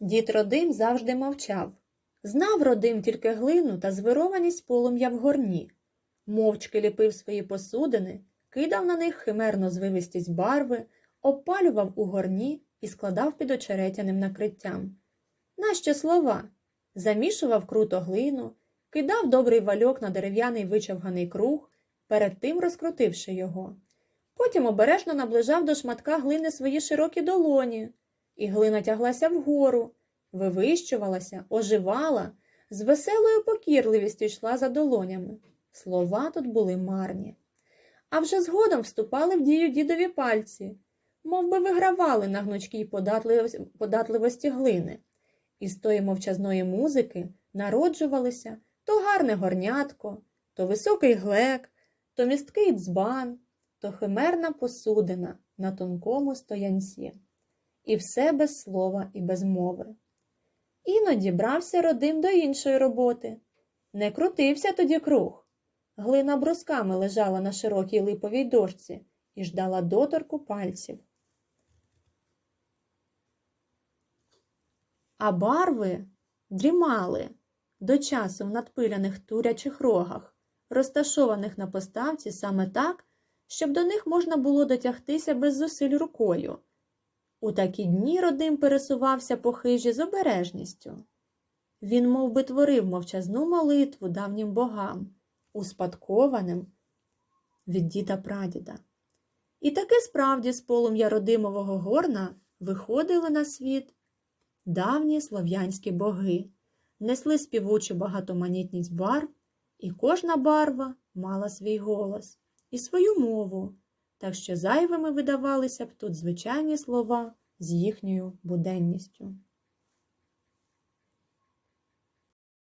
Дід Родим завжди мовчав. Знав Родим тільки глину та звированість полум'я в горні. Мовчки ліпив свої посудини, кидав на них химерно звивистість барви, обпалював у горні і складав під очеретяним накриттям. Нащо слова? Замішував круто глину, кидав добрий вальок на дерев'яний вичавганий круг, перед тим розкрутивши його. Потім обережно наближав до шматка глини свої широкі долоні, і глина тяглася вгору, вивищувалася, оживала, з веселою покірливістю йшла за долонями. Слова тут були марні. А вже згодом вступали в дію дідові пальці, мов би вигравали на гнучкій податливості, глини. І з тої мовчазної музики народжувалися то гарне горнятко, то високий глек, то місткий дзбан, то химерна посудина на тонкому стоянці. І все без слова і без мови. Іноді брався родим до іншої роботи. Не крутився тоді круг. Глина брусками лежала на широкій липовій дошці і ждала доторку пальців. А барви дрімали до часу в надпиляних турячих рогах, розташованих на поставці саме так, щоб до них можна було дотягтися без зусиль рукою. У такі дні родим пересувався по хижі з обережністю. Він мов би, творив мовчазну молитву давнім богам, успадкованим від діда прадіда. І таки справді з полум'я родимового горна виходили на світ давні слов'янські боги, несли співучу багатоманітність барв, і кожна барва мала свій голос і свою мову, так що зайвими видавалися б тут звичайні слова з їхньою буденністю.